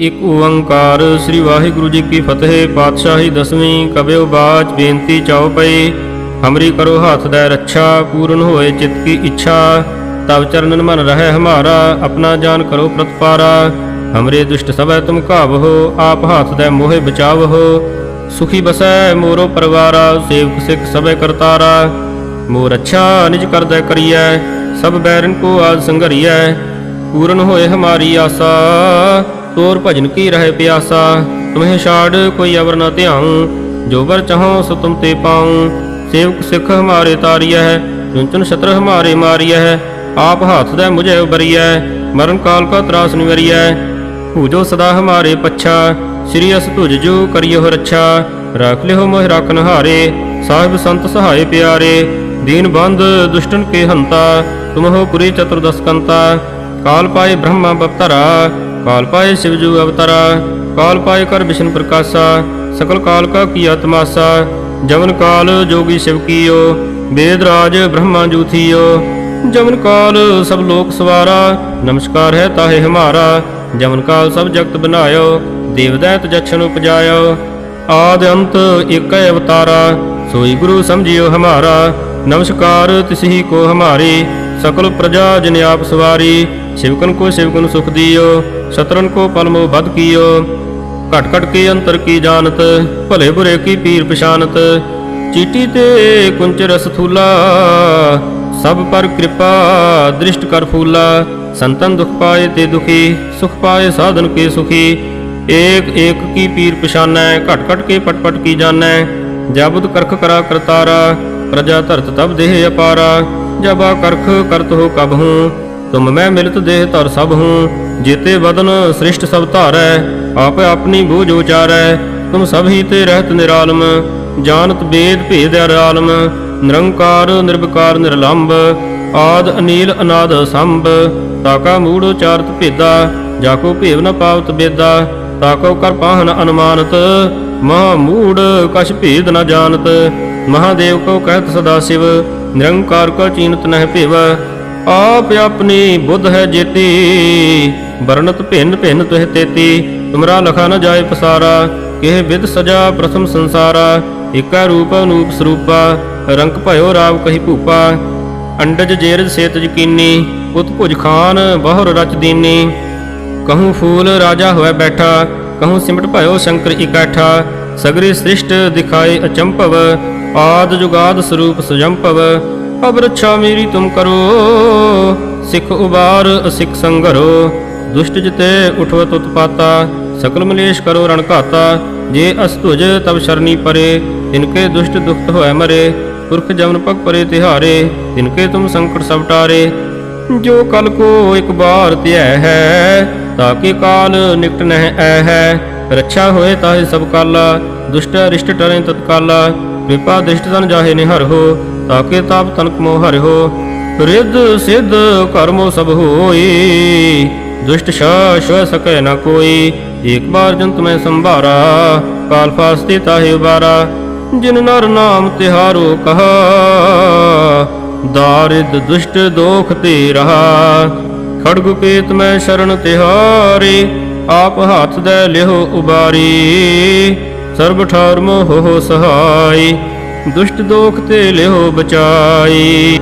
ਇਕ ਓੰਕਾਰ ਸ੍ਰੀ ਵਾਹਿਗੁਰੂ ਜੀ ਕੀ ਫਤਿਹ। ਪਾਤਸ਼ਾਹੀ ਦਸਵੀਂ ਕਬਿਓ ਬਾਚ ਬੇਨਤੀ ਚਾਉ ਪਈ, ਹਮਰੀ ਕਰੋ ਹੱਥ ਦਾ ਰੱਛਾ, ਪੂਰਨ ਹੋਏ ਚਿਤ ਕੀ ਇੱਛਾ। ਤਬ ਚਰਨਨ ਮਨ ਰਹਿ ਹਮਾਰਾ, ਆਪਣਾ ਜਾਨ ਕਰੋ ਪ੍ਰਤਪਾਰਾ। ਹਮਰੇ ਦੁਸ਼ਟ ਸਭੈ ਤੁਮ ਕਾਵਹੋ ਆਪ ਹੱਥ ਦਾ ਮੋਹਿ ਬਚਾਵਹੋ ਸੁਖੀ ਬਸੈ ਮੋਰੋ ਪਰਵਾਰਾ, ਸੇਵਕ ਸਿੱਖ ਸਭੈ ਕਰਤਾਰਾ। ਮੋਰ ਅੱਛਾ ਨਿਜ ਕਰਦਾ ਕਰੀਐ, ਸਭ ਬੈਰਨ ਕੋ ਆਜ ਸੰਘਰੀਐ। ਪੂਰਨ ਹੋਏ ਹਮਾਰੀ ਆਸਾ, ਤੋਰ ਭਜਨ ਕੀ ਰਹੇ ਪਿਆਸਾ, ਤੁਮਹਿ ਛਾੜ ਕੋਈ ਅਵਰ ਨ ਧਿਆਉ, ਜੋ ਵਰ ਚਾਹੋ ਸੋ ਤੁਮ ਤੇ ਪਾਉ। ਸੇਵਕ ਸਿੱਖ ਹਮਾਰੇ ਤਾਰੀਐ ਚੁਨ ਚੁਨ ਛਤਰ ਹਮਾਰੇ ਮਾਰੀਐ, ਆਪ ਹੱਥ ਦਾ ਮੁਝੇ ਉਬਰੀਐ ਮਰਨ ਕਾਲ ਕਾ ਤਰਾਸ ਨਿਵਰੀਐ ਭੂਜੋ ਸਦਾ ਹਮਾਰੇ ਪੱਛਾ, ਸ੍ਰੀ ਅਸ ਤੁਜ ਜੋ ਕਰਿਓ ਰੱਛਾ। ਰੱਖ ਲਿਓ ਮੋਹਿ ਰਾਖਨ ਹਾਰੇ ਸਾਹਿਬ ਸੰਤ ਸਹਾਏ ਪਿਆਰੇ। ਦੀਨ ਬੰਦ ਦੁਸ਼ਟਨ ਕੇ ਹੰਤਾ, ਤੁਮਹੋ ਪੁਰੀ ਚਤੁਰਦਸਕੰਤਾ ਕਾਲ ਪਾਏ ਬ੍ਰਹਮਾ ਬਵਤਰਾ ਕਾਲ ਪਾਏ ਸ਼ਿਵਜੂ ਅਵਤਾਰਾ, ਕਾਲ ਪਾਏ ਕਰ ਵਿਸ਼ਨ ਪ੍ਰਕਾਸ਼ਾ, ਸਕਲ ਕਾਲ ਕਾ ਕੀਆ ਤਮਾਸਾ ਜਵਨ ਕਾਲ ਜੋਗੀ ਸ਼ਿਵ ਕੀਓ, ਵੇਦ ਰਾਜ ਬ੍ਰਹਮਾ ਜੂਥੀਓ ਜਮਨ ਕਾਲ ਸਭ ਲੋਕ ਸਵਾਰਾ, ਨਮਸਕਾਰ ਹੈ ਤਾਹੇ ਹਮਾਰਾ ਜਮਨ ਕਾਲ ਸਭ ਜਗਤ ਬਨਾਇਓ ਦੇਵਦੈਤ ਦੈਤ ਜਛਨ ਉਪਜਾਇਓ। ਆਦ ਅੰਤ ਏਕੈ ਅਵਤਾਰਾ, ਸੋਈ ਗੁਰੂ ਸਮਝਿਓ ਹਮਾਰਾ, ਨਮਸਕਾਰ ਤਿਸਹੀ ਕੋ ਹਮਾਰੀ, ਸਕਲ ਪ੍ਰਜਾ ਜਿਨ ਆਪ ਸਵਾਰੀ ਸ਼ਿਵਕਨ ਕੋ ਸ਼ਿਵਕਨ ਸੁਖ ਦਿਓ, ਸ਼ਤਰਨ ਕੋ ਪਲਮੋ ਬਦ ਕੀਓ। ਘਟ ਘਟ ਕੇ ਅੰਤਰ ਕੀ ਜਾਣਤ, ਭਲੇ ਬੁਰੇ ਕੀ ਪੀਰ ਪਛਾਨਤ। ਚੀਟੀ ਤੇ ਕੁੰਚ ਰਸ ਥੂਲਾ ਸਭ ਪਰ ਕਿਰਪਾ ਦ੍ਰਿਸ਼ਟ ਕਰ ਫੂਲਾ। ਸੰਤਨ ਦੁਖ ਪਾਏ ਤੇ ਦੁਖੀ, ਸੁਖ ਪਾਏ ਸਾਧਨ ਕੇ ਸੁਖੀ। ਏਕ ਏਕ ਕੀ ਪੀਰ ਪਛਾਨੈ, ਘਟ ਘਟ ਕੇ ਪਟ ਪਟ ਕੀ ਜਾਣੈ। ਜਬੁਦ ਕਰਖ ਕਰਾ ਕਰਤਾਰਾ, ਪ੍ਰਜਾ ਧਰਤ ਤਬ ਦੇਹ ਅਪਾਰਾ। ਜਬਾ ਕਰਖ ਕਰਤ ਹੋ ਕਬ ਹੂੰ ਤੁਮ ਮੈਂ ਮਿਲਤ ਦੇਹ ਧਰ ਸਭ ਹੂੰ, ਜੇਤੇ ਬਦਨ ਸ੍ਰਿਸ਼ਟ ਸਭ ਧਾਰੈ, ਆਪ ਆਪਣੀ ਬੂਝ ਉਚਾਰੈ। ਤੁਮ ਸਭ ਹੀ ਤੇ ਰਹਿਤ ਨਿਰਾਲਮ, ਜਾਣਤ ਬੇਦ ਭੇਦ ਅਰਾਲਮ, ਨਿਰੰਕਾਰ ਨਿਰਵਿਕਾਰ ਨਿਰਲੰਭ ਆਦ ਅਨੀਲ ਅਨਾਦ ਸੰਭ। ਤਾਕਾ ਮੂੜ ਉਚਾਰਤ ਭੇਦਾ ਜਾਕੋ ਭੇਵ ਨ ਪਾਵਤ ਬੇਦਾ ਤਾਕੋ ਕਰ ਪਾਹਨ ਅਨੁਮਾਨਤ। ਮਹਾ ਮੂੜ ਕਛ ਭੇਦ ਨ ਜਾਣਤ, ਮਹਾਦੇਵ ਕੋ ਕਹਿਤ ਸਦਾ ਸਿਵ, ਨਿਰੰਕਾਰ ਕੋ ਚੀਨਤ ਨਹਿ ਭੇਵ। ਆਪ ਆਪਣੀ ਬੁੱਧ ਹੈ ਜੇਤੀ। ਵਰਣਤ ਭਿੰਨ ਭਿੰਨ ਤੁਹ ਤੇਤੀ। ਤੁਮਰਾ ਲਖਾ ਨ ਜਾਏ ਪਸਾਰਾ। ਕਿਹ ਵਿਦ ਸਜਾ ਪ੍ਰਥਮ ਸੰਸਾਰਾ। ਏਕਾ ਰੂਪ ਅਨੂਪ ਸਰੂਪਾ। ਰੰਗ ਭਇਓ ਰਾਵ ਕਹੀ ਭੂਪਾ। ਅੰਡਜ ਜੇਰਜ ਸੇਤ ਯਕੀਨੀ। ਉਤ ਭੁਜ ਖਾਨ ਬਹੁਰ ਰਚ ਦੀਨੀ। ਕਹੂੰ ਫੂਲ ਰਾਜਾ ਹੋਇ ਬੈਠਾ। ਕਹੂੰ ਸਿਮਟ ਭਇਓ ਸ਼ੰਕਰ ਇਕੱਠਾ। ਸਗਰੀ ਸ੍ਰਿਸ਼ਟ ਦਿਖਾਏ ਅਚੰਭਵ। ਆਦ ਜੁਗਾਦ ਸਰੂਪ ਸੁਜੰਭਵ। ਅਬ ਰੱਛਾ ਮੇਰੀ ਤੁਮ ਕਰੋ, ਸਿੱਖ ਉਬਾਰ, ਅਸਿੱਖ ਸੰਗਰੋ। ਦੁਸ਼ਟ ਜਿਤੇ ਉਠਵਤ ਉਤਪਾਤਾ, ਸਕਲ ਮਲੇਸ਼ ਕਰੋ ਰਣ ਘਾਤਾ। ਜੇ ਅਸਤੁਜ ਤਬ ਸ਼ਰਨੀ ਪਰੇ ਤਿਨਕੇ ਦੁਸ਼ਟ ਦੁਖਤ ਹੋਇ ਮਰੇ। ਪੁਰਖ ਜਮਨ ਪਗ ਪਰੇ ਤਿਹਾਰੇ ਤਿਨਕੇ ਤੁਮ ਸੰਕਟ ਸਭ ਟਾਰੇ। ਜੋ ਕਲ ਕੋ ਇੱਕ ਬਾਰ ਧਿਐ ਹੈ ਤਾਕੇ ਕਾਲ ਨਿਕਟ ਨਹਿ ਐ ਹੈ। ਰੱਛਾ ਹੋਏ ਤਾਹੇ ਸਭ ਕਾਲਾ, ਦੁਸ਼ਟ ਰਿਸ਼ਟ ਟਰੇ ਤਤਕਾਲਾ। ਕਿਰਪਾ ਦ੍ਰਿਸ਼ਟ ਤਨ ਜਾਹੇ ਨਿਹਰ ਹੋ, ਤਾਕੇ ਤਾਪ ਤਨਕ ਮੋਹ ਹਰਿ ਹੋ। ਰਿੱਧ ਸਿੱਧ ਕਰਮੋ ਸਭ ਹੋਈ, ਦੁਸ਼ਟ ਸ਼ਾ ਸਕੈ ਨ ਕੋਈ। ਏਕ ਬਾਰ ਜੰਤ ਮੈਂ ਸੰਭਾਰਾ, ਕਾਲ ਫਾਸਤੇ ਤਾਹੇ ਉਬਾਰਾ। ਜਿਨ ਨਰ ਨਾਮ ਤਿਹਾਰੋ ਕਹਾ, ਦਾਰਿਦ ਦੁਸ਼ਟ ਦੋਖ ਤੇ ਰਹਾ। ਖੜਗ ਪੇਤ ਮੈਂ ਸ਼ਰਨ ਤਿਹਾਰੇ, ਆਪ ਹੱਥ ਦੇ ਲਿਹੋ ਉਬਾਰੀ। ਸਰਬ ਠਾਰ ਮੋਹ ਸਹਾਈ ਦੁਸ਼ਟ ਦੋਖ ਤੇ ਲਿਓ ਬਚਾਈ।